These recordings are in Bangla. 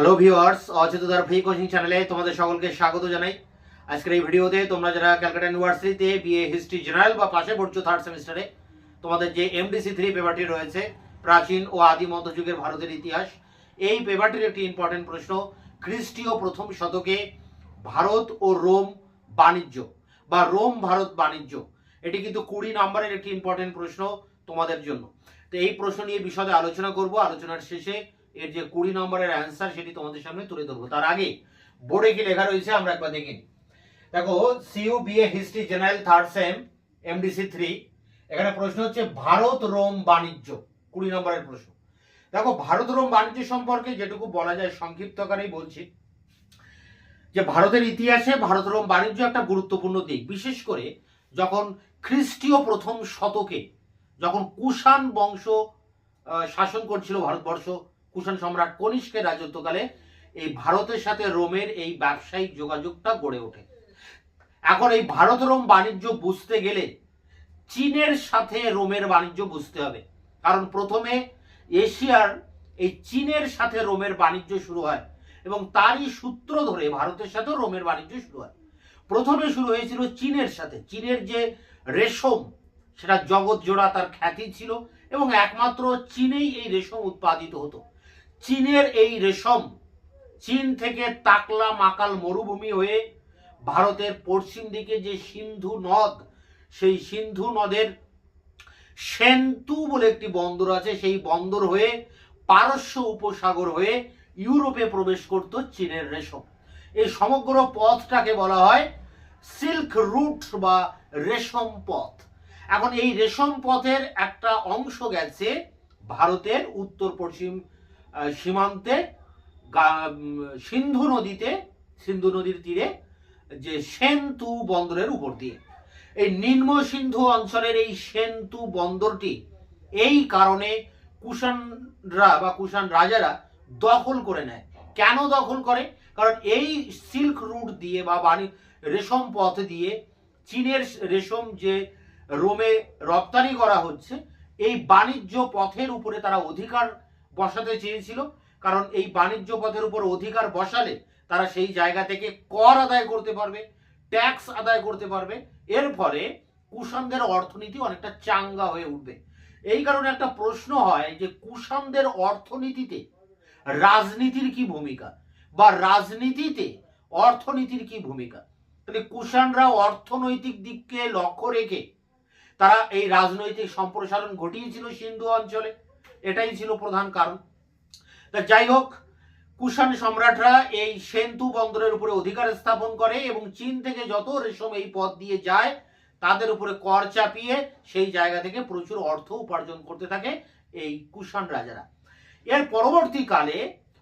হ্যালো ভিউয়ার্স অচেতদার ফ্রি কোচিং চ্যানেলে তোমাদের সকলকে স্বাগত জানাই। আজকের এই ভিডিওতে তোমরা যারা ক্যালকাটা ইউনিভার্সিটিতে বিএ হিস্ট্রি জেনারেল বা পাশে পড়ছো থার্ড সেমিস্টারে তোমাদের যে এমডিসি থ্রি পেপারটি রয়েছে, প্রাচীন ও আদি মধ্যযুগের ভারতের ইতিহাস, এই পেপারটির একটি ইম্পর্টেন্ট প্রশ্ন, খ্রিস্টীয় প্রথম শতকে ভারত ও রোম বাণিজ্য বা রোম ভারত বাণিজ্য, এটি কিন্তু কুড়ি নম্বরের একটি ইম্পর্টেন্ট প্রশ্ন তোমাদের জন্য। তো এই প্রশ্ন নিয়ে বিশদে আলোচনা করব, আলোচনার শেষে এর যে কুড়ি নম্বরের অ্যান্সার সেটি তোমাদের সামনে তুলে ধরবো। তার আগে বোর্ডে কি লেখা রয়েছে আমরা একবার দেখে। দেখো CU BA history general third sem MDC three এখানে প্রশ্ন হচ্ছে, ভারত, রোম, বাণিজ্য। কুড়ি নম্বরের প্রশ্ন। দেখো, ভারত, রোম, বাণিজ্য সম্পর্কে যেটুকু বলা যায় সংক্ষিপ্ত আকারেই বলছি। যে ভারতের ইতিহাসে ভারত, রোম, বাণিজ্য একটা গুরুত্বপূর্ণ দিক। বিশেষ করে যখন খ্রিস্টীয় প্রথম শতকে যখন কুষাণ বংশ শাসন করছিল ভারতবর্ষ কুষাণ সম্রাট কনিষ্কের রাজত্বকালে এই ভারতের সাথে রোমের এই ব্যবসায়িক যোগাযোগটা গড়ে ওঠে। এখন এই ভারত রোম বাণিজ্য বুঝতে গেলে চীনের সাথে রোমের বাণিজ্য বুঝতে হবে। কারণ প্রথমে এশিয়ার এই চীনের সাথে রোমের বাণিজ্য শুরু হয় এবং তারই সূত্র ধরে ভারতের সাথে রোমের বাণিজ্য শুরু হয়। প্রথমে শুরু হয়েছিল চীনের সাথে। চীনের যে রেশম, সেটা জগৎ জোড়া তার খ্যাতি ছিল এবং একমাত্র চীনেই এই রেশম উৎপাদিত হতো। চীনের এই রেশম চীন থেকে তাকলা মাকাল মরুভূমি হয়ে ভারতের পশ্চিম দিকে যে সিন্ধু নদ, সেই সিন্ধু নদের সেন্তু বলে একটি বন্দর আছে, সেই বন্দর হয়ে পারস্য উপসাগর হয়ে ইউরোপে প্রবেশ করত চীনের রেশম। এই সমগ্র পথটাকে বলা হয় সিল্ক রুট বা রেশম পথ। এখন এই রেশম পথের একটা অংশ গেছে ভারতের উত্তর পশ্চিম সীমান্তে সিন্ধু নদীতে, সিন্ধু নদীর তীরে যে সেন্তু বন্দরের উপর দিয়ে। এই নিম্ন সিন্ধু অঞ্চলের এই সেন্তু বন্দরটি এই কারণে কুষাণরা বা কুষাণ রাজারা দখল করে নেয়। কেন দখল করে? কারণ এই সিল্ক রুট দিয়ে বা বাণী রেশম পথ দিয়ে চীনের রেশম যে রোমে রপ্তানি করা হচ্ছে, এই বাণিজ্য পথের উপরে তারা অধিকার বসাতে চেয়েছিল, কারণ এই বাণিজ্য পথের উপর অধিকার বসালে তারা সেই জায়গা থেকে কর আদায় করতে পারবে ট্যাক্স আদায় করতে পারবে। এর ফলে কুষাণদের অর্থনীতি অনেকটা চাঙ্গা হয়ে উঠবে। এই কারণে একটা প্রশ্ন হয় যে, কুষাণদের অর্থনীতিতে রাজনীতির কি ভূমিকা? বা রাজনীতিতে অর্থনীতির কি ভূমিকা? তাহলে কুষাণরা অর্থনৈতিক দিককে লক্ষ্য রেখে তারা এই রাজনৈতিক সম্প্রসারণ ঘটিয়েছিল সিন্ধু অঞ্চলে। এটাই ছিল প্রধান কারণ। তা যাই হোক, কুষাণ সম্রাটরা এই সেন্তু বন্দরের উপরে অধিকার স্থাপন করে এবং চীন থেকে যত রেশম এই পথ দিয়ে যায়, তাদের উপরে কর চাপিয়ে সেই জায়গা থেকে প্রচুর অর্থ উপার্জন করতে থাকে এই কুষাণ রাজারা। এর পরবর্তীকালে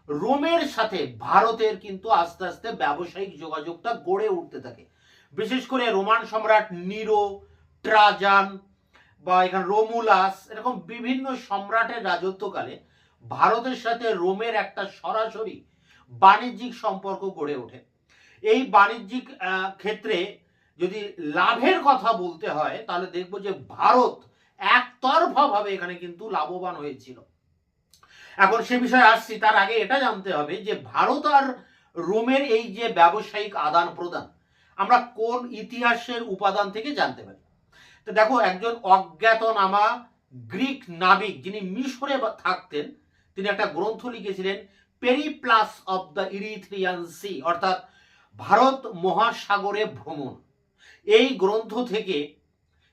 রোমের সাথে ভারতের কিন্তু আস্তে আস্তে ব্যবসায়িক যোগাযোগটা গড়ে উঠতে থাকে। বিশেষ করে রোমান সম্রাট নিরো, ট্রাজান বা এখানে রোমুলাস, এরকম বিভিন্ন সম্রাটের রাজত্বকালে ভারতের সাথে রোমের একটা সরাসরি বাণিজ্যিক সম্পর্ক গড়ে ওঠে। এই বাণিজ্যিক ক্ষেত্রে যদি লাভের কথা বলতে হয়, তাহলে দেখব যে ভারত একতরফা ভাবে এখানে কিন্তু লাভবান হয়েছিল। এখন সে বিষয়ে আসছি, তার আগে এটা জানতে হবে যে ভারত আর রোমের এই যে ব্যবসায়িক আদান প্রদান আমরা কোন ইতিহাসের উপাদান থেকে জানতে পারি? তো দেখো, একজন অজ্ঞাতনামা গ্রিক নাবিক যিনি মিশরে থাকতেন, তিনি একটা গ্রন্থ লিখেছিলেন Periplus of the Erythraean Sea অর্থাৎ ভারত মহাসাগরে ভ্রমণ। এই গ্রন্থ থেকে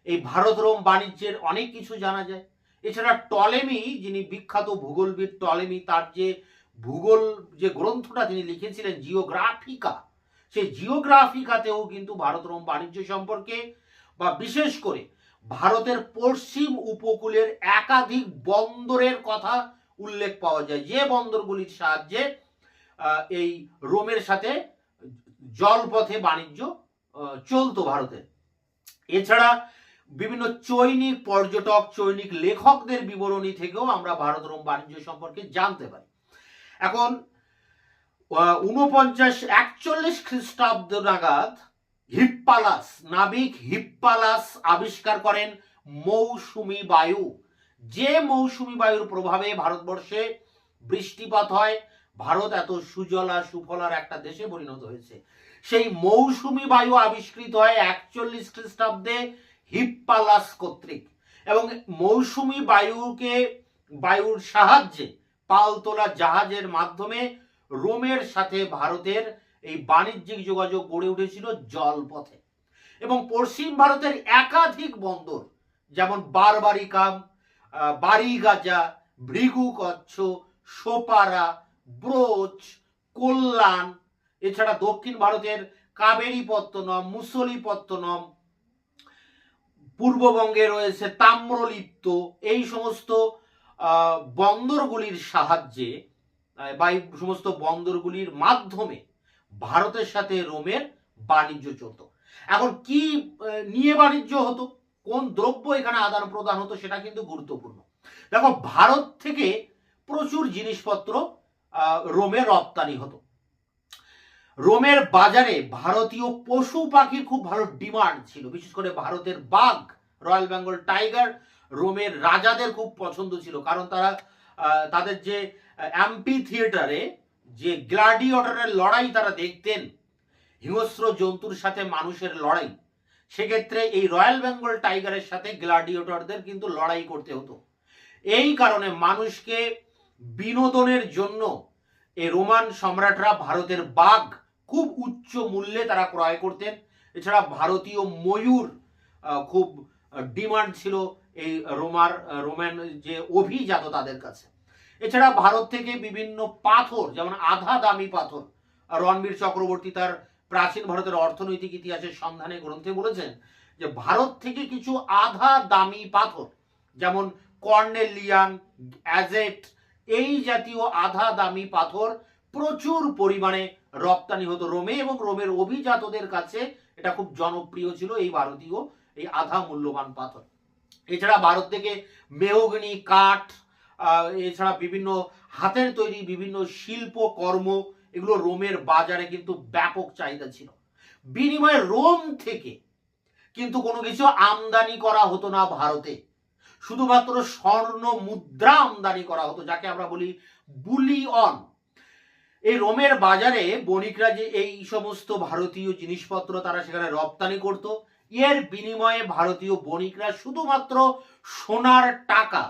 এই ভারত রোম বাণিজ্যের অনেক কিছু জানা যায়। এছাড়া টলেমি, যিনি বিখ্যাত ভূগোলবিদ টলেমি, তার যে ভূগোল যে গ্রন্থটা তিনি লিখেছিলেন জিওগ্রাফিকা সেই জিওগ্রাফিকাতেও কিন্তু ভারত রোম বাণিজ্য সম্পর্কে বা বিশেষ করে ভারতের পশ্চিম উপকূলের একাধিক বন্দরের কথা উল্লেখ পাওয়া যায়। যে বন্দরগুলির সাহায্যে এই রোমের সাথে জলপথে বাণিজ্য চলতো ভারতের এছাড়া বিভিন্ন চৈনিক পর্যটক, চৈনিক লেখকদের বিবরণী থেকেও আমরা ভারত রোম বাণিজ্য সম্পর্কে জানতে পারি। এখন উনপঞ্চাশ একচল্লিশ খ্রিস্টাব্দ নাগাদ হিপ্পালাস, নাবিক হিপ্পালাস আবিষ্কার করেন মৌসুমি বায়ু। যে মৌসুমি বায়ুর প্রভাবে ভারতবর্ষে বৃষ্টিপাত হয়, ভারত এত সুজলা সুফলার একটা দেশে পরিণত হয়েছে। সেই মৌসুমি বায়ু আবিষ্কৃত হয় একচল্লিশ খ্রিস্টাব্দে হিপ্পালাস কর্তৃক এবং মৌসুমি বায়ুকে, বায়ুর সাহায্যে পালতোলা জাহাজের মাধ্যমে রোমের সাথে ভারতের এই বাণিজ্যিক যোগাযোগ গড়ে উঠেছিল জলপথে। এবং পশ্চিম ভারতের একাধিক বন্দর, যেমন বারবারিকাম বারিগাজা ভৃগু কচ্ছ সোপারা, ব্রোচ কল্যাণ এছাড়া দক্ষিণ ভারতের কাবেরীপত্তনম, মুসলিপত্তনম, পূর্ববঙ্গে রয়েছে তাম্রলিপ্ত। এই সমস্ত বন্দরগুলির সাহায্যে বা এই সমস্ত বন্দরগুলির মাধ্যমে ভারতের সাথে রোমের বাণিজ্য চলত। এখন কি নিয়ে বাণিজ্য হতো? কোন দ্রব্য এখানে আদান প্রদান হতো সেটা কিন্তু গুরুত্বপূর্ণ। দেখো, ভারত থেকে প্রচুর জিনিসপত্র রোমে রপ্তানি হতো। রোমের বাজারে ভারতীয় পশু পাখির খুব ভালো ডিমান্ড ছিল। বিশেষ করে ভারতের বাঘ, রয়্যাল বেঙ্গল টাইগার, রোমের রাজাদের খুব পছন্দ ছিল। কারণ তারা তাদের যে অ্যাম্পি থিয়েটারে যে গ্লাডিওটারের লড়াই তারা দেখতেন, হিংস্র জন্তুর সাথে মানুষের লড়াই, সেক্ষেত্রে এই রয়্যাল বেঙ্গল টাইগারের সাথে গ্লাডিওটরদের কিন্তু লড়াই করতে হতো। এই কারণে মানুষকে বিনোদনের জন্য এই রোমান সম্রাটরা ভারতের বাঘ খুব উচ্চ মূল্যে তারা ক্রয় করতেন। এছাড়া ভারতীয় ময়ূর খুব ডিমান্ড ছিল এই রোমার রোমান যে অভিজাত তাদের কাছে। এছাড়া ভারত থেকে বিভিন্ন পাথর, যেমন আধা দামি পাথর, রণবীর চক্রবর্তী তার প্রাচীন ভারতের অর্থনৈতিক ইতিহাসের সন্ধানে গ্রন্থে বলেছেন যে ভারত থেকে কিছু আধা দামি পাথর, যেমন কর্নেলিয়ান, অ্যাজেট, এই জাতীয় আধা দামি পাথর প্রচুর পরিমাণে রপ্তানি হতো রোমে এবং রোমের অভিজাতদের কাছে এটা খুব জনপ্রিয় ছিল এই ভারতীয়, এই আধা মূল্যবান পাথর। এছাড়া ভারত থেকে মেহগনি, কাঠ এছাড়া বিভিন্ন হাতের তৈরি বিভিন্ন শিল্প, কর্ম, এগুলো রোমের বাজারে কিন্তু ব্যাপক চাহিদা ছিল। বিনিময়ে রোম থেকে কিন্তু কোনো কিছু আমদানি করা হতো না ভারতে। শুধুমাত্র স্বর্ণ মুদ্রা আমদানি করা হতো, যাকে আমরা বলি বুলিয়ন। এই রোমের বাজারে বণিকরা যে এই সমস্ত ভারতীয় জিনিসপত্র তারা সেখানে রপ্তানি করত, এর বিনিময়ে ভারতীয় বণিকরা শুধুমাত্র সোনার টাকা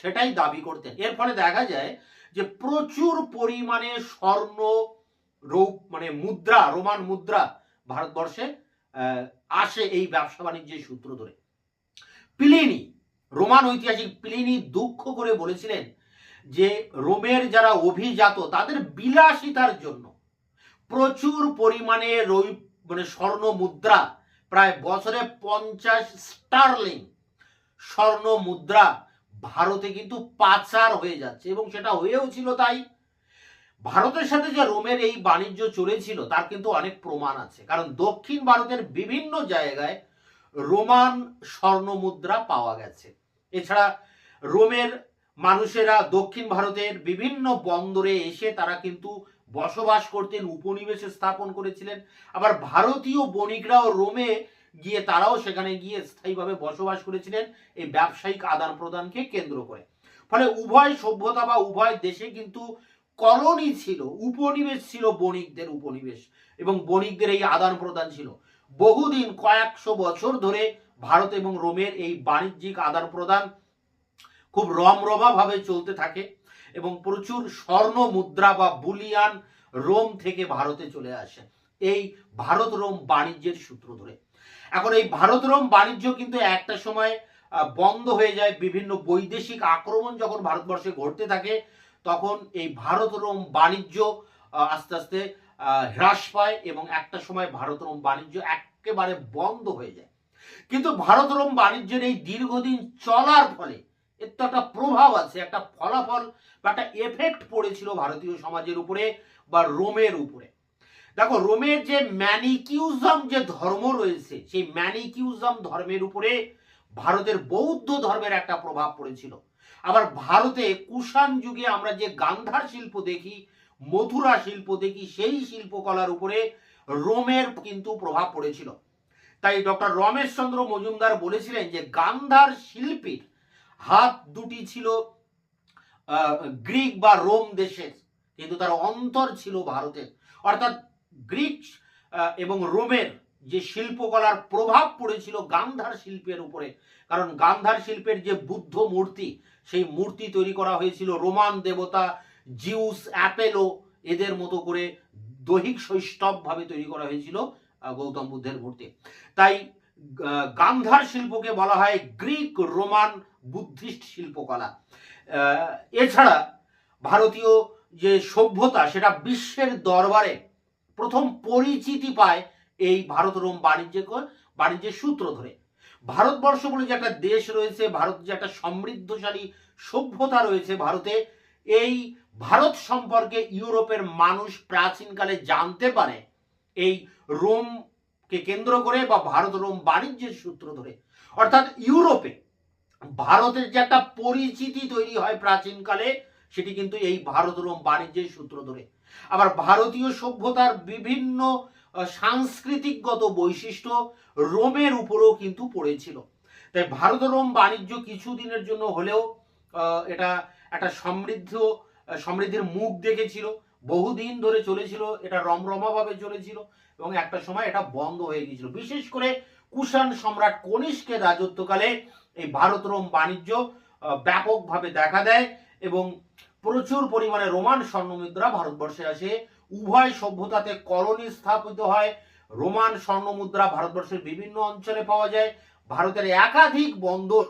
সেটাই দাবি করতেন। এর ফলে দেখা যায় যে প্রচুর পরিমাণে স্বর্ণ রৌপ মানে মুদ্রা, রোমান মুদ্রা ভারতবর্ষে আসে এই ব্যবসা বাণিজ্যের সূত্র ধরে। প্লিনি, রোমান ঐতিহাসিক প্লিনি দুঃখ করে বলেছিলেন যে রোমের যারা অভিজাত, তাদের বিলাসিতার জন্য প্রচুর পরিমাণে রৈ মানে স্বর্ণ মুদ্রা, প্রায় বছরে পঞ্চাশ স্টার্লিং স্বর্ণ মুদ্রা ভারতে কিন্তু পাচার হয়ে যাচ্ছে এবং সেটা হয়েও ছিল তাই। ভারতের সাথে যে রোমের এই বাণিজ্য চলেছিল, তার কিন্তু অনেক প্রমাণ আছে। কারণ দক্ষিণ ভারতের বিভিন্ন জায়গায় রোমান স্বর্ণ মুদ্রা পাওয়া গেছে। এছাড়া রোমের মানুষেরা দক্ষিণ ভারতের বিভিন্ন বন্দরে এসে তারা কিন্তু বসবাস করতেন, উপনিবেশে স্থাপন করেছিলেন। আবার ভারতীয় বণিকরাও রোমে গিয়ে তারাও সেখানে গিয়ে স্থায়ীভাবে বসবাস করেছিলেন এই ব্যবসায়িক আদান প্রদানকে কেন্দ্র করে। ফলে উভয় সভ্যতা বা উভয় দেশে কিন্তু কলোনি ছিল, উপনিবেশ ছিল বণিকদের উপনিবেশ এবং বণিকদের এই আদান প্রদান ছিল। বহুদিন, কয়েকশো বছর ধরে ভারত এবং রোমের এই বাণিজ্যিক আদান প্রদান খুব রমরমা ভাবে চলতে থাকে এবং প্রচুর স্বর্ণ মুদ্রা বা বুলিয়ান রোম থেকে ভারতে চলে আসে। এই ভারত রোম বাণিজ্যের সূত্র ধরে। এখন এই ভারত রোম বাণিজ্য কিন্তু একটা সময় বন্ধ হয়ে যায়। বিভিন্ন বৈদেশিক আক্রমণ যখন ভারতবর্ষে ঘটতে থাকে, তখন এই ভারত রোম বাণিজ্য আস্তে আস্তে হ্রাস পায় এবং একটা সময় ভারত রোম বাণিজ্য একেবারে বন্ধ হয়ে যায়। কিন্তু ভারত রোম বাণিজ্যের এই দীর্ঘদিন চলার ফলে এর তো একটা প্রভাব আছে, একটা ফলাফল বা একটা এফেক্ট পড়েছিল ভারতীয় সমাজের উপরে বা রোমের উপরে। দেখো, রোমের যে ম্যানিকিউজম যে ধর্ম রয়েছে, সেই ম্যানিকিউজম ধর্মের উপরে ভারতের বৌদ্ধ ধর্মের একটা প্রভাব পড়েছিল। আবার ভারতে কুষাণ যুগে আমরা যে গান্ধার শিল্প দেখি, মথুরা শিল্প দেখি, সেই শিল্পকলার উপরে রোমের কিন্তু প্রভাব পড়েছিল। তাই ডক্টর রমেশ চন্দ্র মজুমদার বলেছিলেন যে গান্ধার শিল্পীর হাত দুটি ছিল গ্রিক বা রোম দেশের, কিন্তু তার অন্তর ছিল ভারতের। অর্থাৎ গ্রিক এবং রোমের যে শিল্পকলার প্রভাব পড়েছিল গান্ধার শিল্পের উপরে। কারণ গান্ধার শিল্পের যে বুদ্ধ মূর্তি, সেই মূর্তি তৈরি করা হয়েছিল রোমান দেবতা জিউস অ্যাপেলো। এদের মতো করে দৈহিক শৈষ্টবভাবে তৈরি করা হয়েছিল গৌতম বুদ্ধের মূর্তি। তাই গান্ধার শিল্পকে বলা হয় গ্রিক রোমান বুদ্ধিস্ট শিল্পকলা। এছাড়া ভারতীয় যে সভ্যতা, সেটা বিশ্বের দরবারে প্রথম পরিচিতি পায় এই ভারত রোম বাণিজ্য বাণিজ্যের সূত্র ধরে। ভারতবর্ষ বলে যে একটা দেশ রয়েছে, ভারত যে একটা সমৃদ্ধশালী সভ্যতা রয়েছে ভারতে, এই ভারত সম্পর্কে ইউরোপের মানুষ প্রাচীনকালে জানতে পারে এই রোমকে কেন্দ্র করে বা ভারত রোম বাণিজ্যের সূত্র ধরে। অর্থাৎ ইউরোপে ভারতের যে একটা পরিচিতি তৈরি হয় প্রাচীনকালে, সেটি কিন্তু এই ভারত রোম বাণিজ্যের সূত্র ধরে। আবার ভারতীয় সভ্যতার বিভিন্ন সাংস্কৃতিকগত বৈশিষ্ট্য রোমের উপরেও কিন্তু পড়েছিল। তাই ভারত রোম বাণিজ্য কিছুদিনের জন্য হলেও এটা একটা সমৃদ্ধ সমৃদ্ধির মুখ দেখেছিল। বহুদিন ধরে চলেছিল, এটা রমরমাভাবে চলেছিল এবং একটা সময় এটা বন্ধ হয়ে গিয়েছিল। বিশেষ করে কুষাণ সম্রাট কনিষ্কের রাজত্বকালে এই ভারত রোম বাণিজ্য ব্যাপকভাবে দেখা দেয় এবং প্রচুর পরিমাণে রোমান স্বর্ণমুদ্রা ভারতবর্ষে আসে। উভয় সভ্যতাতে কলোনি স্থাপিত হয়। রোমান স্বর্ণমুদ্রা ভারতবর্ষের বিভিন্ন অঞ্চলে পাওয়া যায়। ভারতের একাধিক বন্দর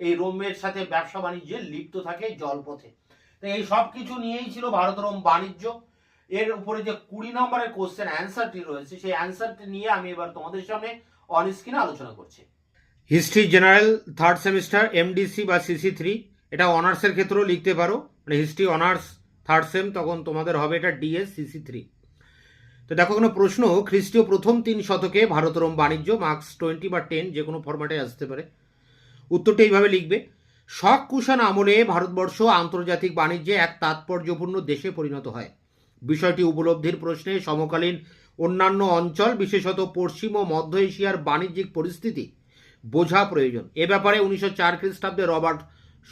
এই রোমের সাথে ব্যবসা বাণিজ্যে লিপ্ত থাকে জলপথে। তো এই সব কিছু নিয়েই ছিল ভারত রোম বাণিজ্য। এর উপরে যে কুড়ি নম্বরের কোশ্চেন অ্যান্সারটি রয়েছে, সেই অ্যান্সারটি নিয়ে আমি এবার তোমাদের সামনে অন স্ক্রিনে আলোচনা করছি। History general third semester MDC বা সিসি থ্রি এটা অনার্সের ক্ষেত্রেও লিখতে পারো। মানে হিস্ট্রি অনার্স থার্ড সেম তখন তোমাদের হবে এটা ডিএস সিসি থ্রি তো দেখো, কোনো প্রশ্ন, খ্রিস্টীয় প্রথম তিন শতকে ভারতরম বাণিজ্য মার্কস টোয়েন্টি বা টেন যে কোনো ফরম্যাটে আসতে পারে। উত্তরটা এইভাবে লিখবে, শক কুষাণ আমলে ভারতবর্ষ আন্তর্জাতিক বাণিজ্যে এক তাৎপর্যপূর্ণ দেশে পরিণত হয়। বিষয়টি উপলব্ধির প্রশ্নে সমকালীন অন্যান্য অঞ্চল, বিশেষত পশ্চিম ও মধ্য এশিয়ার বাণিজ্যিক পরিস্থিতি বোঝা প্রয়োজন। এ ব্যাপারে উনিশশো চার খ্রিস্টাব্দে রবার্ট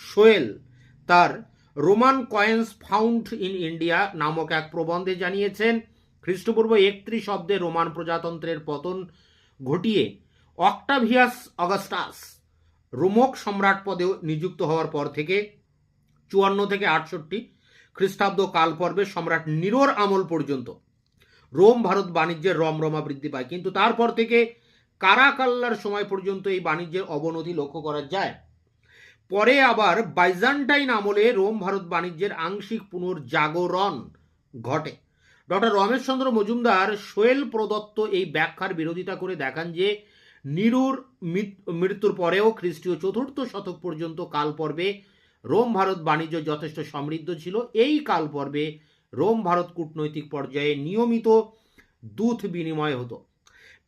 সোয়েল তার Roman coins found in India নামক এক প্রবন্ধে জানিয়েছেন, খ্রিস্টপূর্ব একত্রিশ শব্দে রোমান প্রজাতন্ত্রের পতন ঘটিয়ে অক্টাভিয়াস অগাস্টাস রোমক সম্রাট পদে নিযুক্ত হওয়ার পর থেকে চুয়ান্ন থেকে আটষট্টি খ্রিস্টাব্দ কাল পর্বে সম্রাট নিরোর আমল পর্যন্ত রোম ভারত বাণিজ্যের রমরমা বৃদ্ধি পায়। কিন্তু তারপর থেকে কারাকাল্লার সময় পর্যন্ত এই বাণিজ্যের অবনতি লক্ষ্য করা যায়। পরে আবার বাইজান্টাইন আমলে রোম ভারত বাণিজ্যের আংশিক পুনর্জাগরণ ঘটে। ডক্টর রমেশচন্দ্র মজুমদার সোয়েল প্রদত্ত এই ব্যাখ্যার বিরোধিতা করে দেখান যে, নিরুর মৃত্যুর পরেও খ্রিস্টীয় চতুর্থ শতক পর্যন্ত কাল পর্বে রোম ভারত বাণিজ্য যথেষ্ট সমৃদ্ধ ছিল। এই কাল পর্বে রোম ভারত কূটনৈতিক পর্যায়ে নিয়মিত দূত বিনিময় হতো।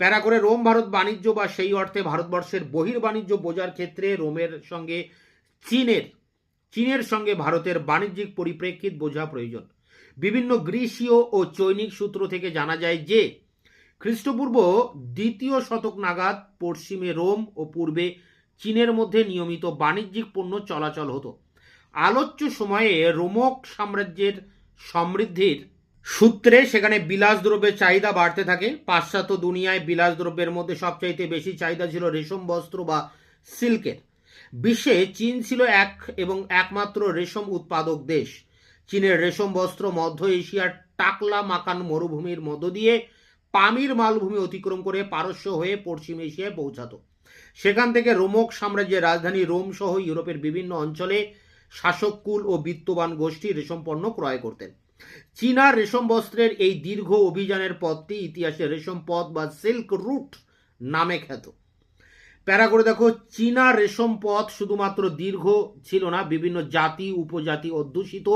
প্যারা করে রোম ভারত বাণিজ্য বা সেই অর্থে ভারতবর্ষের বহির্বাণিজ্য বোঝার ক্ষেত্রে রোমের সঙ্গে চীনের চীনের সঙ্গে ভারতের বাণিজ্যিক পরিপ্রেক্ষিত বোঝা প্রয়োজন। বিভিন্ন গ্রীসীয় ও চৈনিক সূত্র থেকে জানা যায় যে, খ্রিস্টপূর্ব দ্বিতীয় শতক নাগাদ পশ্চিমে রোম ও পূর্বে চীনের মধ্যে নিয়মিত বাণিজ্যিক পণ্য চলাচল হতো। আলোচ্য সময়ে রোমক সাম্রাজ্যের সমৃদ্ধির সূত্রে সেখানে বিলাস দ্রব্যের চাহিদা বাড়তে থাকে। পাশ্চাত্য দুনিয়ায় বিলাস দ্রব্যের মধ্যে সবচাইতে বেশি চাহিদা ছিল রেশম, বস্ত্র বা সিল্কের। বিশ্বে চীন ছিল এক এবং একমাত্র রেশম উৎপাদক দেশ। চীনের রেশম বস্ত্র মধ্য এশিয়ার টাকলা মাকান মরুভূমির মধ্য দিয়ে পামির মালভূমি অতিক্রম করে পারস্য হয়ে পশ্চিম এশিয়ায় পৌঁছাতো। সেখান থেকে রোমক সাম্রাজ্যের রাজধানী রোম সহ ইউরোপের বিভিন্ন অঞ্চলে শাসককুল ও বিত্তবান গোষ্ঠী রেশম পণ্য ক্রয় করতেন। চীনা রেশম বস্ত্রের এই দীর্ঘ অভিযানের পথটি ইতিহাসে রেশম পথ বা সিল্ক রুট নামে খ্যাত। প্যারা করে দেখো, চীনা রেশম পথ শুধুমাত্র দীর্ঘ ছিল না, বিভিন্ন জাতি, উপজাতি অধ্যুষিত।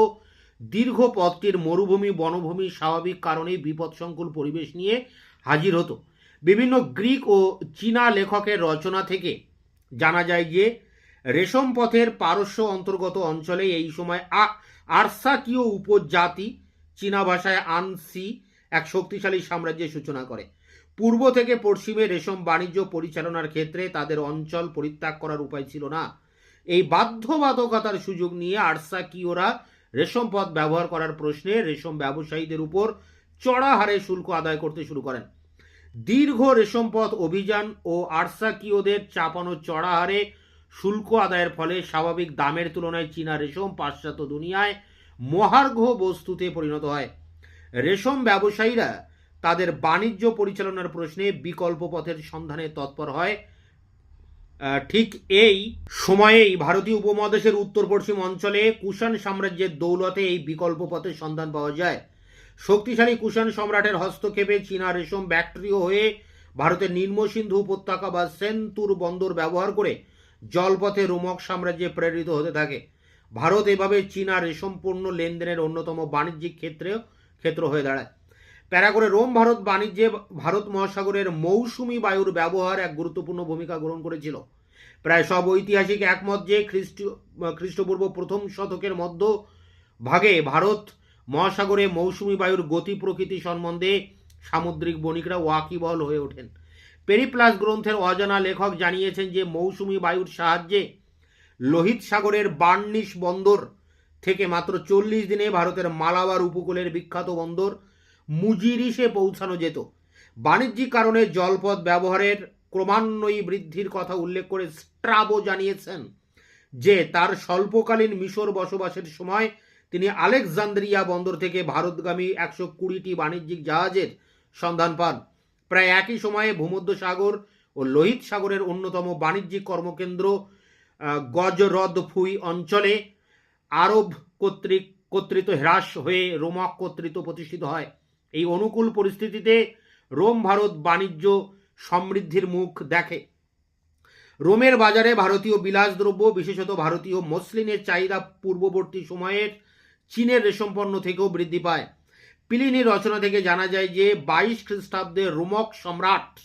দীর্ঘ পথটির মরুভূমি, বনভূমি স্বাভাবিক কারণে বিপদসংকুল পরিবেশ নিয়ে হাজির হতো। বিভিন্ন গ্রিক ও চীনা লেখকের রচনা থেকে জানা যায় যে, রেশম পথের পারস্য অন্তর্গত অঞ্চলে এই সময় আর্সাকীয় উপজাতি চীনা ভাষায় আনসি, এক শক্তিশালী সাম্রাজ্যের সূচনা করে। পূর্ব থেকে পশ্চিমে রেশম বাণিজ্য পরিচালনার ক্ষেত্রে তাদের অঞ্চল পরিত্যাগ করার উপায় ছিল না। এই বাধ্যবাধকতার সুযোগ নিয়ে আর্সাকীয়রা রেশম পথ ব্যবহার করার প্রশ্নে রেশম ব্যবসায়ীদের উপর চড়া হারে শুল্ক আদায় করতে শুরু করেন। দীর্ঘ রেশম পথ অভিযান ও আরসাকিওদের চাপানো চড়া হারে শুল্ক আদায়ের ফলে স্বাভাবিক দামের তুলনায় চীনা রেশম পাশ্চাত্য দুনিয়ায় মহার্ঘ বস্তুতে পরিণত হয়। রেশম ব্যবসায়ীরা তাদের বাণিজ্য পরিচালনার প্রশ্নে বিকল্প পথের সন্ধানে তৎপর হয়। ঠিক এই সময়েই ভারতীয় উপমহাদেশের উত্তর পশ্চিম অঞ্চলে কুষাণ সাম্রাজ্যের দৌলতে এই বিকল্প পথের সন্ধান পাওয়া যায়। শক্তিশালী কুষাণ সম্রাটের হস্তক্ষেপে চীনা রেশম ব্যাকটেরিয় হয়ে ভারতের নিম্ন সিন্ধু উপত্যকা বা সেন্তুর বন্দর ব্যবহার করে জলপথে রোমক সাম্রাজ্যে প্রেরিত হতে থাকে। ভারত এভাবে চীনা রেশম পণ্য লেনদেনের অন্যতম বাণিজ্যিক ক্ষেত্রে ক্ষেত্র হয়ে দাঁড়ায়। প্যারা করে রোম, ভারত বাণিজ্যে ভারত মহাসাগরের মৌসুমি বায়ুর ব্যবহার এক গুরুত্বপূর্ণ ভূমিকা গ্রহণ করেছিল। প্রায় সব ঐতিহাসিক একমত যে খ্রিস্ট, খ্রিস্টপূর্ব প্রথম শতকের মধ্য ভাগে ভারত মহাসাগরে মৌসুমি বায়ুর গতি প্রকৃতি সম্বন্ধে সামুদ্রিক বণিকরা ওয়াকিবহল হয়ে ওঠেন। পেরিপ্লাস গ্রন্থের অজানা লেখক জানিয়েছেন যে মৌসুমি বায়ুর সাহায্যে লোহিত সাগরের বার্নিশ বন্দর থেকে মাত্র চল্লিশ দিনে ভারতের মালাবার উপকূলের বিখ্যাত বন্দর মুজিরিসে পৌঁছানো যেত। বাণিজ্যিক কারণে জলপথ ব্যবহারের ক্রমান্বয়ী বৃদ্ধির কথা উল্লেখ করে স্ট্রাবো জানিয়েছেন যে, তার স্বল্পকালীন মিশর বসবাসের সময় তিনি আলেকজান্দ্রিয়া বন্দর থেকে ভারতগামী একশো কুড়িটি বাণিজ্যিক জাহাজের সন্ধান পান। প্রায় একই সময়ে ভূমধ্যসাগর ও লোহিত সাগরের অন্যতম বাণিজ্যিক কর্মকেন্দ্র গজরদফুই অঞ্চলে আরব কর্তৃক, কর্তৃত্ব হ্রাস হয়ে রোমক কর্তৃত্ব প্রতিষ্ঠিত হয়। এই অনুকূল পরিস্থিতিতে রোম ভারত বাণিজ্য সমৃদ্ধির মুখ দেখে। রোমের বাজারে ভারতীয় বিলাসদ্রব্য, বিশেষত ভারতীয় মসলিনের চাহিদা পূর্ববর্তী সময়ের চীনের রেশম পণ্য থেকেও বৃদ্ধি পায়। পিলিনি রচনা থেকে জানা যায় যে, বাইশ খ্রিস্টাব্দে রোমক সম্রাট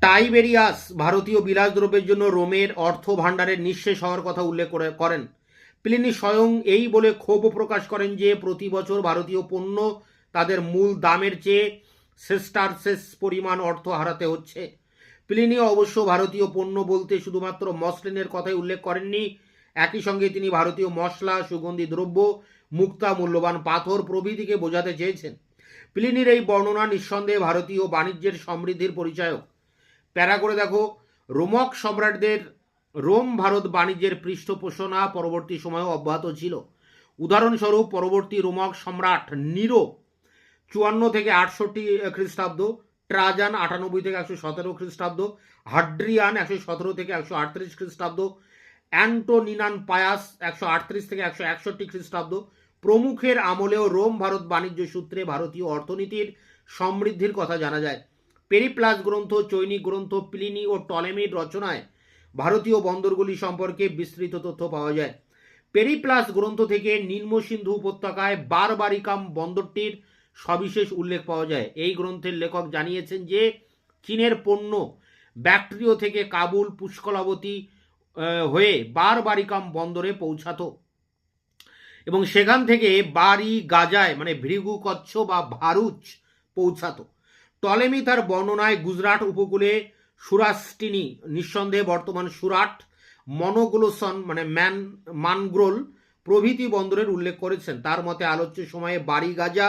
টাইবেরিয়াস ভারতীয় বিলাসদ্রব্যের জন্য রোমের অর্থ ভাণ্ডারের নিঃশেষ হওয়ার কথা উল্লেখ করে করেন। প্লিনি স্বয়ং এই বলে ক্ষোভ প্রকাশ করেন যে, প্রতি বছর ভারতীয় পণ্য তাদের মূল দামের চেয়ে সেস্টারসেস পরিমাণ অর্থ হারাতে হচ্ছে। প্লিনি অবশ্য ভারতীয় পণ্য বলতে শুধুমাত্র মসলিনের কথাই উল্লেখ করেননি। একই সঙ্গে তিনি ভারতীয় মশলা, সুগন্ধি দ্রব্য, মুক্তা মূল্যবান পাথর প্রভৃতিকে বোঝাতে চেয়েছেন। প্লিনির এই বর্ণনা নিঃসন্দেহে ভারতীয় বাণিজ্যের সমৃদ্ধির পরিচায়ক। প্যারা করে দেখো, রোমক সম্রাটদের রোম ভারত বাণিজ্যের পৃষ্ঠপোষণা পরবর্তী সময়েও অব্যাহত ছিল। উদাহরণস্বরূপ, পরবর্তী রোমক সম্রাট নিরো চুয়ান্ন থেকে আটষট্টি খ্রিস্টাব্দ, ট্রাজান আটানব্বই থেকে একশো সতেরো খ্রিস্টাব্দ, হাড্রিয়ান একশো সতেরো থেকে একশো আটত্রিশ খ্রিস্টাব্দ, অ্যান্টোনিনান পায়াস একশো আটত্রিশ থেকে একশো একষট্টি খ্রিস্টাব্দ। প্রমুখের আমলেও রোম ভারত বাণিজ্য সূত্রে ভারতীয় অর্থনীতির সমৃদ্ধির কথা জানা যায়। পেরিপ্লাস গ্রন্থ, চৈনিক গ্রন্থ, প্লিনি ও টলেমির রচনায় ভারতীয় বন্দরগুলি সম্পর্কে বিস্তৃত তথ্য পাওয়া যায়। পেরিপ্লাস গ্রন্থ থেকে নিম্ন সিন্ধু উপত্যকায় বারবারিকাম বন্দরটির সবিশেষ উল্লেখ পাওয়া যায়। এই গ্রন্থের লেখক জানিয়েছেন যে, চীনের পণ্য ব্যাকট্রিয় থেকে কাবুল পুষ্কলাবতী হয়ে বারবারিকাম বন্দরে পৌঁছাতো। এবং সেখান থেকে বাড়ি গাজায় মানে ভৃগু, কচ্ছ বা ভারুচ পৌঁছাতো। টলেমি তার বর্ণনায় গুজরাট উপকূলে সুরাস্টিনি, নিঃসন্দেহে বর্তমান সুরাট, মনোগ্লোসন মানে ম্যান, মানগ্রোল প্রভৃতি বন্দরের উল্লেখ করেছেন। তার মতে আলোচ্য সময়ে বাড়ি গাজা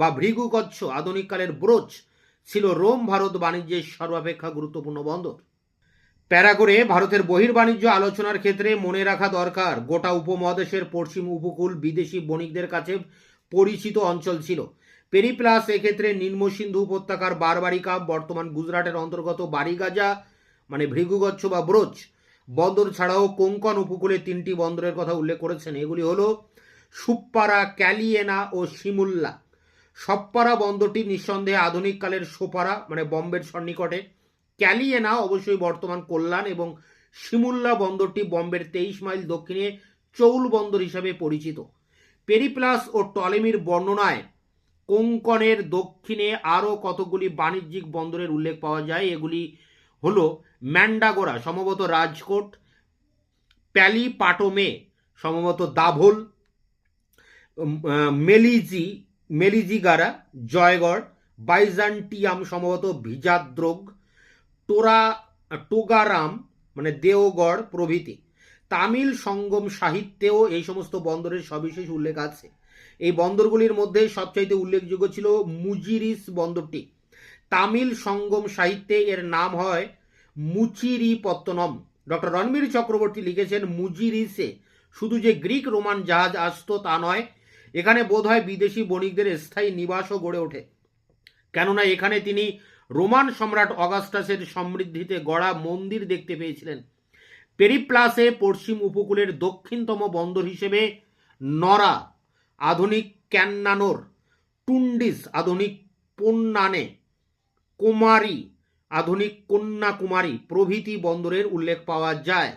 বা ভৃগুকচ্ছ আধুনিককালের ব্রোচ ছিল রোম ভারত বাণিজ্যের সর্বাপেক্ষা গুরুত্বপূর্ণ বন্দর। প্যারা করে ভারতের বহির্বাণিজ্য আলোচনার ক্ষেত্রে মনে রাখা দরকার, গোটা উপমহাদেশের পশ্চিম উপকূল বিদেশি বণিকদের কাছে পরিচিত অঞ্চল ছিল। পেরিপ্লাস এক্ষেত্রে নিম্ন সিন্ধু উপত্যকার বারবারিকা, বর্তমান গুজরাটের অন্তর্গত বারিগাজা মানে ভৃগুগচ্ছ বা ব্রোচ, বন্দর ছাড়াও কোঙ্কন উপকূলে তিনটি বন্দরের কথা উল্লেখ করেছেন। এগুলি হলো সুপ্পারা, ক্যালিয়েনা ও শিমুল্লা। সপ্পারা বন্দরটি নিঃসন্দেহে আধুনিককালের সোপারা মানে বম্বের সন্নিকটে। ক্যালিয়েনা অবশ্যই বর্তমান কল্যাণ এবং শিমুল্লা বন্দরটি বম্বের তেইশ মাইল দক্ষিণে চৌল বন্দর হিসাবে পরিচিত। পেরিপ্লাস ও টলেমির বর্ণনায় কোঙ্কনের দক্ষিণে আরও কতগুলি বাণিজ্যিক বন্দরের উল্লেখ পাওয়া যায়। এগুলি হলো ম্যান্ডাগোরা, সম্ভবত রাজকোট, প্যালিপাটোমে, সম্ভবত দাভোল মেলিজি মেলিজিগারা, জয়গড়, বাইজান্টিয়াম সম্ভবত ভিজাদ্রোগ টোরা, টোগারাম মানে দেওগড় প্রভৃতি। তামিল সঙ্গম সাহিত্যেও এই সমস্ত বন্দরের সবিশেষ উল্লেখ আছে। এই বন্দরগুলির মধ্যে সবচাইতে উল্লেখযোগ্য ছিল মুজিরিস বন্দরটি। তামিল সঙ্গম সাহিত্যে এর নাম হয় মুচিরিপত্তনম। ডক্টর রণবীর চক্রবর্তী লিখেছেন, মুজিরিসে শুধু যে গ্রিক রোমান জাহাজ আসতো তা নয় এখানে বোধহয় বিদেশি বণিকদের স্থায়ী নিবাসও গড়ে ওঠে। কেননা এখানে তিনি রোমান সম্রাট অগাস্টাসের সমৃদ্ধিতে গড়া মন্দির দেখতে পেয়েছিলেন। পেরিপ্লাসে পশ্চিম উপকূলের দক্ষিণতম বন্দর হিসেবে নরা, আধুনিক ক্যান্নানোর, টুন্ডিস, আধুনিক পন্নানে, কুমারী, আধুনিক কন্যাকুমারী প্রভৃতি বন্দরের উল্লেখ পাওয়া যায়।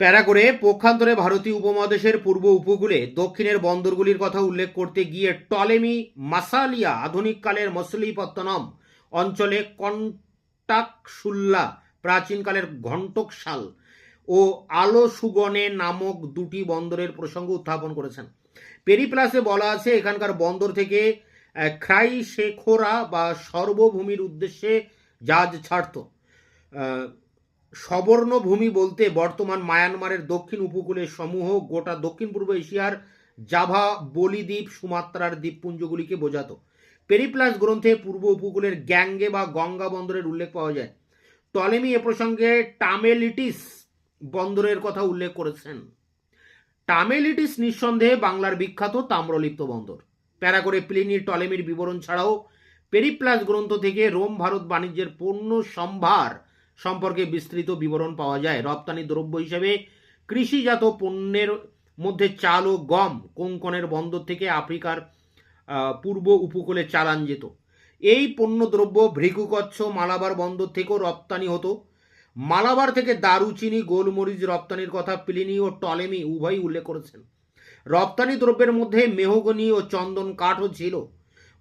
প্যারা করে পক্ষান্তরে ভারতীয় উপমহাদেশের পূর্ব উপকূলে, দক্ষিণের বন্দরগুলির কথা উল্লেখ করতে গিয়ে টলেমি, মাসালিয়া, আধুনিককালের মসলিপত্তনম অঞ্চলে কন্টাকশুল্লা প্রাচীনকালের ঘণ্টকশাল ও আলো সুগনে নামক দুটি বন্দরের প্রসঙ্গ উত্থাপন করেছেন। পেরিপ্লাসে বলা আছে, এখানকার বন্দর থেকে খ্রাই শেখোরা বা সর্বভূমির উদ্দেশ্যে জাহাজ ছাড়ত। সবর্ণভূমি বলতে বর্তমান মায়ানমারের দক্ষিণ উপকূলের সমূহ, গোটা দক্ষিণ পূর্ব এশিয়ার জাভা, বলিদ্বীপ, সুমাত্রার দ্বীপপুঞ্জগুলিকে বোঝাতো। পেরিপ্লাস গ্রন্থে পূর্ব উপকূলের গ্যাঙ্গে বা গঙ্গা বন্দরের উল্লেখ পাওয়া যায়। টলেমি এ প্রসঙ্গে টামেলিটিস বন্দরের কথা উল্লেখ করেছেন। টামেলিটিস নিঃসন্দেহে বাংলার বিখ্যাত তাম্রলিপ্ত বন্দর। প্যারা করে প্লিনি টলেমির বিবরণ ছাড়াও পেরিপ্লাস গ্রন্থ থেকে রোম ভারত বাণিজ্যের পণ্য সম্ভার সম্পর্কে বিস্তৃত বিবরণ পাওয়া যায়। রপ্তানি দ্রব্য হিসেবে কৃষিজাত পণ্যের মধ্যে চাল ও গম কোঙ্কনের বন্দর থেকে আফ্রিকার পূর্ব উপকূলে চালান যেত। এই পণ্যদ্রব্য ভৃগুকচ্ছ মালাবার বন্দর থেকেও রপ্তানি হতো। মালাবার থেকে দারুচিনি, গোলমরিচ রপ্তানির কথা প্লিনি ও টলেমি উভয়ই উল্লেখ করেছেন। রপ্তানি দ্রব্যের মধ্যে মেহগনি ও চন্দন কাঠও ছিল।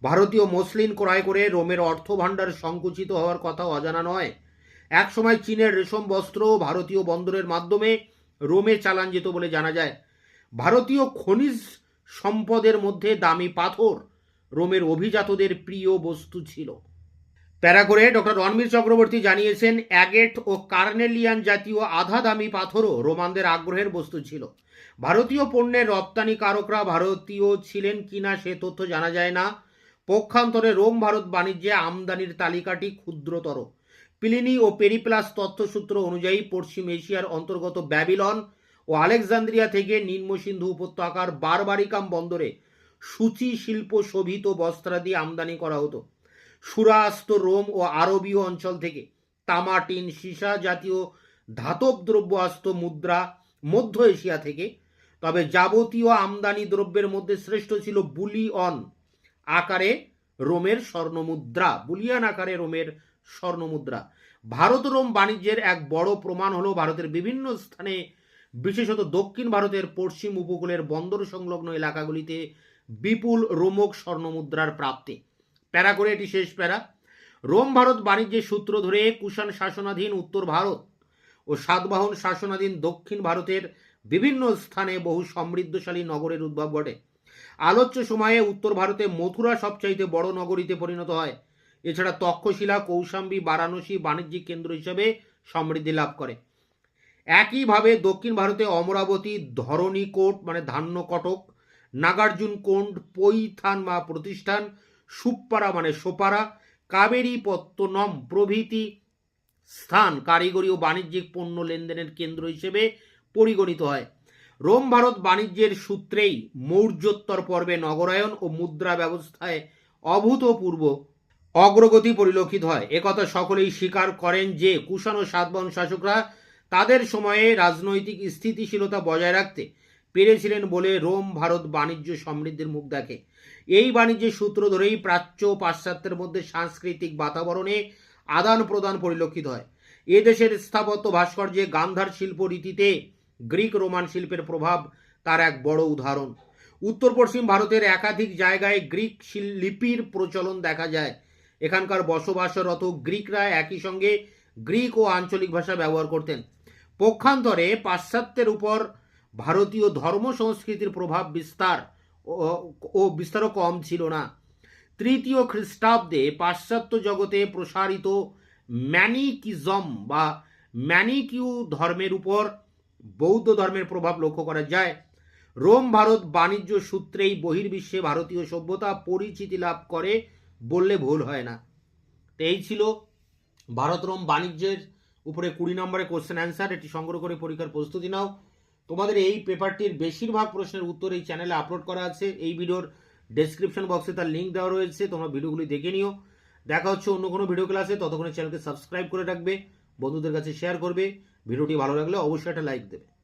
ভারতীয় মসলিন ক্রয় করে রোমের অর্থভাণ্ডার সংকুচিত হওয়ার কথা অজানা নয়। একসময় চীনের রেশম বস্ত্র ভারতীয় বন্দরের মাধ্যমে রোমে চালান যেত বলে জানা যায়। ভারতীয় খনিজ সম্পদের মধ্যে দামি পাথর রোমের অভিজাতদের প্রিয় বস্তু ছিল। প্যারা করে ডক্টর রণবীর চক্রবর্তী জানিয়েছেন, অ্যাগেট ও কার্নেলিয়ান জাতীয় আধা দামি পাথরও রোমানদের আগ্রহের বস্তু ছিল। ভারতীয় পণ্যের রপ্তানিকারকরা ভারতীয় ছিলেন কিনা সে তথ্য জানা যায় না। পক্ষান্তরে রোম ভারত বাণিজ্যে আমদানির তালিকাটি ক্ষুদ্রতর। প্লিনি ও পেরিপ্লাস তথ্যসূত্র অনুযায়ী পশ্চিম এশিয়ার অন্তর্গত ব্যাবিলন ও আলেকজান্দ্রিয়া থেকে নিম্ন সিন্ধু উপত্যকার বারবারিকাম বন্দরে সূচি শিল্প শোভিত বস্ত্রাদি আমদানি করা হতো। সুরাস্ত রোম ও আরবীয় অঞ্চল থেকে তামা টিন সীসা জাতীয় ধাতব দ্রব্য আসত মুদ্রা মধ্য এশিয়া থেকে, তবে যাবতীয় আমদানি দ্রব্যের মধ্যে শ্রেষ্ঠ ছিল বুলিয়ন আকারে রোমের স্বর্ণমুদ্রা। বুলিয়ান আকারে রোমের স্বর্ণমুদ্রা। ভারত রোম বাণিজ্যের এক বড় প্রমাণ হলো ভারতের বিভিন্ন স্থানে, বিশেষত দক্ষিণ ভারতের পশ্চিম উপকূলের বন্দর সংলগ্ন এলাকাগুলিতে বিপুল রোমক স্বর্ণমুদ্রার প্রাপ্তি। প্যারা করে এটি শেষ প্যারা। রোম ভারত বাণিজ্যের সূত্র ধরে কুষাণ শাসনাধীন উত্তর ভারত ও সাতবাহন শাসনাধীন দক্ষিণ ভারতের বিভিন্ন স্থানে বহু সমৃদ্ধশালী নগরের উদ্ভব ঘটে। আলোচ্য সময়ে উত্তর ভারতে মথুরা সবচাইতে বড় নগরীতে পরিণত হয়। এছাড়া তক্ষশিলা, কৌশাম্বী, বারাণসী বাণিজ্যিক কেন্দ্র হিসেবে সমৃদ্ধি লাভ করে। একইভাবে দক্ষিণ ভারতে অমরাবতী ধরণীকোট মানে ধান্য কটক, নাগার্জুন কোন্ড, পৈথান বা প্রতিষ্ঠান সুপ্পারা মানে সোপারা কাবেরী পত্তনম প্রভৃতি স্থান কারিগরি ও বাণিজ্যিক পণ্য লেনদেনের কেন্দ্র হিসেবে পরিগণিত হয়। রোম ভারত বাণিজ্যের সূত্রেই মৌর্যোত্তর পর্বে নগরায়ন ও মুদ্রা ব্যবস্থায় অভূতপূর্ব অগ্রগতি পরিলক্ষিত হয়। একথা সকলেই স্বীকার করেন যে, কুষাণ ও সাতবাহন শাসকরা তাদের সময়ে রাজনৈতিক স্থিতিশীলতা বজায় রাখতে পেরেছিলেন বলে রোম ভারত বাণিজ্য সমৃদ্ধির মুখ দেখে। এই বাণিজ্যের সূত্র ধরেই প্রাচ্য ও পাশ্চাত্যের মধ্যে সাংস্কৃতিক বাতাবরণে আদান প্রদান পরিলক্ষিত হয়। এ দেশের স্থাপত্য ভাস্কর্যে গান্ধার শিল্প রীতিতে গ্রিক রোমান শিল্পের প্রভাব তার এক বড় উদাহরণ। উত্তর পশ্চিম ভারতের একাধিক জায়গায় গ্রিক লিপির প্রচলন দেখা যায়। এখানকার বসবাসরত গ্রিকরা একই সঙ্গে গ্রিক ও আঞ্চলিক ভাষা ব্যবহার করতেন। পক্ষান্তরে পাশ্চাত্যের উপর ভারতীয় ধর্ম সংস্কৃতির প্রভাব বিস্তার ও- বিস্তারও কম ছিল না। তৃতীয় খ্রিস্টাব্দে পাশ্চাত্য জগতে প্রসারিত ম্যানিকিজম বা ম্যানিকিউ ধর্মের উপর বৌদ্ধ ধর্মের প্রভাব লক্ষ্য করা যায়। রোম ভারত বাণিজ্য সূত্রেই বহির্বিশ্বে ভারতীয় সভ্যতা পরিচিতি লাভ করে বললে ভুল হয় না। তো এই ছিল ভারতরম বাণিজ্যের উপরে কুড়ি নম্বরে কোশ্চেন অ্যান্সার এটি সংগ্রহ করে পরীক্ষার প্রস্তুতি নাও। তোমাদের এই পেপারটির বেশিরভাগ প্রশ্নের উত্তর এই চ্যানেলে আপলোড করা আছে। এই ভিডিওর ডেসক্রিপশন বক্সে তার লিঙ্ক দেওয়া রয়েছে। তোমরা ভিডিওগুলি দেখে নিও। দেখা হচ্ছে অন্য কোনো ভিডিও ক্লাসে ততক্ষণে চ্যানেলকে সাবস্ক্রাইব করে রাখবে। বন্ধুদের কাছে শেয়ার করবে। ভিডিওটি ভালো লাগলে অবশ্যই একটা লাইক দেবে।